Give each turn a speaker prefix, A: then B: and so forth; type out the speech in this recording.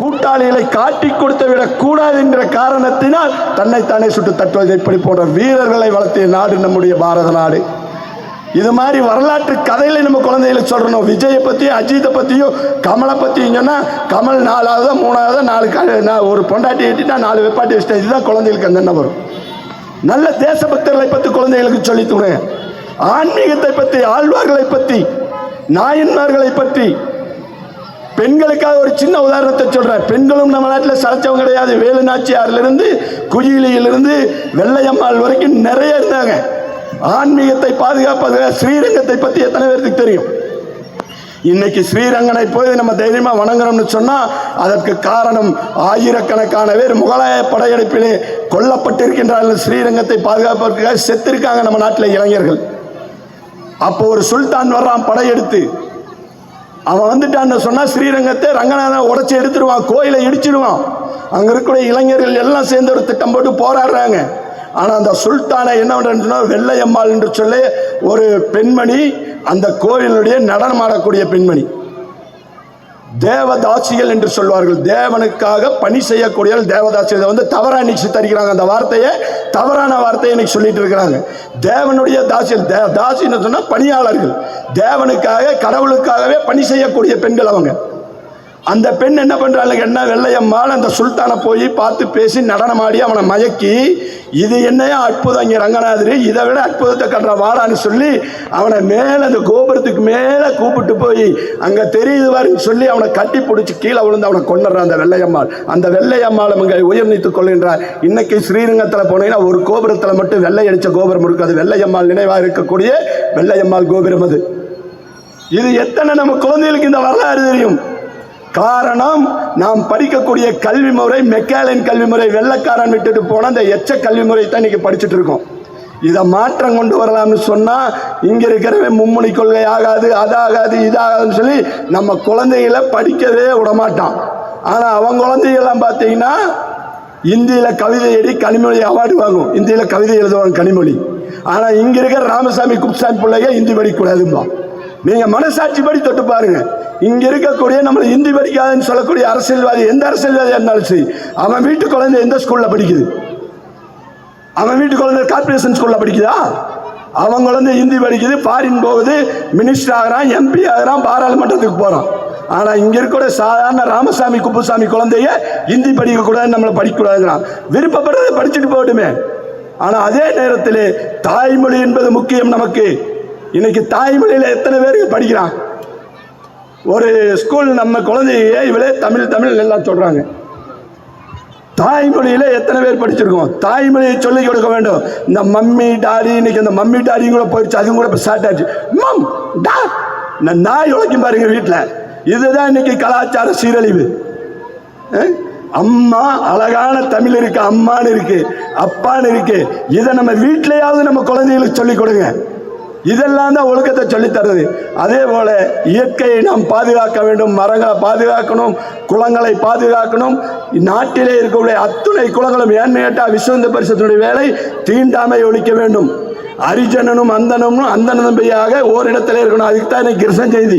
A: கூட்டாளிகளை காட்டி கொடுத்து விடக் கூடாது என்ற காரணத்தினால் தன்னைத்தானே சுட்டு தட்டுவது. இப்படி போன்ற வீரர்களை வளர்த்திய நாடு நம்முடைய பாரத நாடு. இது மாதிரி வரலாற்று கதைகளை நம்ம குழந்தைகளுக்கு சொல்லணும் விஜயை பற்றியும் அஜித்தை பற்றியும் கமலை பற்றியும் சொன்னால் கமல் நாலாவது மூணாவது நாலு நான் ஒரு பொண்டாட்டி ஏற்றிட்டா நாலு வெப்பாட்டி வச்சுட்டேன் இதுதான் குழந்தைகளுக்கு அந்த என்ன வரும். நல்ல தேசபக்தர்களை பற்றி குழந்தைகளுக்கு சொல்லித் ஆன்மீகத்தை பற்றி ஆழ்வார்களை பற்றி நாயன்மார்களை பற்றி பெண்களுக்காக ஒரு சின்ன உதாரணத்தை சொல்றேன். பெண்களும் நம்ம நாட்டில் சளைச்சவங்க கிடையாது. வேலு நாச்சியாரிலிருந்து குயிலியிலிருந்து வெள்ளையம்மாள் வரைக்கும் நிறைய இருந்தாங்க. ஆன்மீகத்தை பாதுகாப்பது ஸ்ரீரங்கத்தை பற்றி எத்தனை பேருக்கு தெரியும்? இன்னைக்கு ஸ்ரீரங்கனை போய் நம்ம தைரியமா வணங்குறோம்னு சொன்னா அதற்கு காரணம் ஆயிரக்கணக்கான பேர் முகலாய படையெடுப்பிலே கொல்லப்பட்டிருக்கின்றார்கள். ஸ்ரீரங்கத்தை பாதுகாப்பதற்காக செத்திருக்காங்க நம்ம நாட்டில் இளைஞர்கள். அப்போ ஒரு சுல்தான் வர்றான் படையெடுத்து. அவன் வந்துட்டான்னு சொன்னா ஸ்ரீரங்கத்தை ரங்கநாதனை உடச்சி எடுத்துருவான் கோயிலை இடிச்சிடுவான். அங்க இருக்கக்கூடிய இளைஞர்கள் எல்லாம் சேர்ந்து ஒரு திட்டம் போட்டு போராடுறாங்க. ஆனா அந்த சுல்தானை என்ன பண்றேன்னு சொன்னா வெள்ளையம்மாள் என்று சொல்லி ஒரு பெண்மணி அந்த கோயிலுடைய நடனமாடக்கூடிய பெண்மணி. தேவதாசிகள் என்று சொல்வார்கள். தேவனுக்காக பணி செய்யக்கூடிய தேவதாசிகள். வந்து தவறாக இன்னைக்கு சித்தரிக்கிறாங்க. அந்த வார்த்தையை தவறான வார்த்தையை இன்னைக்கு சொல்லிட்டு இருக்கிறாங்க. தேவனுடைய தாசிகள் தே தாசின்னு சொன்னால் பணியாளர்கள். தேவனுக்காக கடவுளுக்காகவே பணி செய்யக்கூடிய பெண்கள் அவங்க. அந்த பெண் என்ன பண்றாங்க என்ன வெள்ளையம்மாள் அந்த சுல்தானை போய் பார்த்து பேசி நடனமாடி அவனை மயக்கி இது என்னையா அற்புதம் இங்கே ரங்கநாதர்? இதை விட அற்புதத்தை கட்டுற வாடான்னு சொல்லி அவனை மேலே அந்த கோபுரத்துக்கு மேலே கூப்பிட்டு போய் அங்கே தெரியுது பாருன்னு சொல்லி அவனை கட்டி பிடிச்சி கீழே விழுந்து அவனை கொண்டுடுறான் அந்த வெள்ளையம்மாள் அந்த வெள்ளையம்மாள் அவங்க உயர்நீத்துக் கொள்கின்றார் இன்னைக்கு ஸ்ரீரங்கத்தில் போனீங்கன்னா ஒரு கோபுரத்தில் மட்டும் வெள்ளை அடித்த கோபுரம் இருக்குது அது வெள்ளையம்மாள் நினைவாக இருக்கக்கூடிய வெள்ளையம்மாள் கோபுரம் அது. இது எத்தனை நம்ம குழந்தைகளுக்கு இந்த வரலாறு தெரியும்? காரணம் நாம் படிக்கக்கூடிய கல்வி முறை மெக்காலின் கல்வி முறை வெள்ளக்காரன் விட்டுட்டு போன அந்த எச்ச கல்வி முறை தான் இன்னைக்கு படிச்சுட்டு இருக்கோம். இதை மாற்றம் கொண்டு வரலாம்னு சொன்னால் இங்கே இருக்கிறவே மும்மொழி கொள்கை ஆகாது அதாகாது இதாகாதுன்னு சொல்லி நம்ம குழந்தைகளை படிக்கவே விடமாட்டான். ஆனால் அவன் குழந்தைகள்லாம் பார்த்தீங்கன்னா இந்தியில் கவிதை எழுதி கனிமொழி அவார்டு வாங்கும். இந்தியில் கவிதை எழுதுவாங்க கனிமொழி. ஆனால் இங்கே இருக்கிற ராமசாமி குப்சாமி பிள்ளைங்க இந்தி படிக்கக்கூடாதும்பா நீங்க மனசாட்சி படி தொட்டு பாருங்க. இங்க இருக்கக்கூடிய நம்ம ஹிந்தி படிக்காதுன்னு சொல்லக்கூடிய அரசியல்வாதி எந்த அரசியல்வாதியா இருந்தாலும் சரி அவன் வீட்டு குழந்தை எந்த ஸ்கூல்ல படிக்குது? அவன் வீட்டு குழந்தை கார்பரேஷன் ஸ்கூல்ல படிக்குதா? அவன் குழந்தை ஹிந்தி படிக்குது ஃபாரின் போகுது மினிஸ்டர் ஆகிறான் எம்பி ஆகிறான் பாராளுமன்றத்துக்கு போறான். ஆனா இங்க இருக்கக்கூடிய சாதாரண ராமசாமி குப்புசாமி குழந்தைய ஹிந்தி படிக்க கூடாது நம்மளை படிக்கக்கூடாதுங்கிறான். விருப்பப்படுறதை படிச்சுட்டு போகட்டுமே ஆனா அதே நேரத்தில் தாய்மொழி என்பது முக்கியம் நமக்கு. இன்னைக்கு தாய்மொழியில் எத்தனை பேருக்கு படிக்கிறான்? ஒரு ஸ்கூல் நம்ம குழந்தைய இவளே தமிழ் தமிழ் எல்லாம் சொல்கிறாங்க தாய்மொழியில் எத்தனை பேர் படிச்சிருக்கோம்? தாய்மொழியை சொல்லிக் கொடுக்க வேண்டும். இந்த மம்மி டாடி இன்னைக்கு இந்த மம்மி டாடியும் கூட போயிடுச்சு அதுவும் கூட இப்போ ஸ்டார்ட் ஆச்சு. மம் டா இந்த நாய் உழைக்கும் பாருங்க வீட்டில். இதுதான் இன்னைக்கு கலாச்சார சீரழிவு. அம்மா அழகான தமிழ் இருக்கு அம்மான்னு இருக்கு அப்பான்னு இருக்கு. இதை நம்ம வீட்டிலேயாவது நம்ம குழந்தைகளுக்கு சொல்லிக் கொடுங்க. இதெல்லாம் தான் ஒழுக்கத்தை சொல்லித்தருது அதே போல இயற்கையை நாம் பாதுகாக்க வேண்டும். மரங்களை பாதுகாக்கணும். குளங்களை பாதுகாக்கணும். நாட்டிலே இருக்கக்கூடிய அத்துணை குளங்களும் ஏன்மையட்டா விஸ்வந்த பரிசத்தினுடைய வேலை தீண்டாமை ஒழிக்க வேண்டும். அரிஜனனும் அந்தனமும் அந்தன நம்பியாக ஓரிடத்திலே இருக்கணும். அதுக்கு தான் இன்னைக்கு கிருஷ்ண செய்தி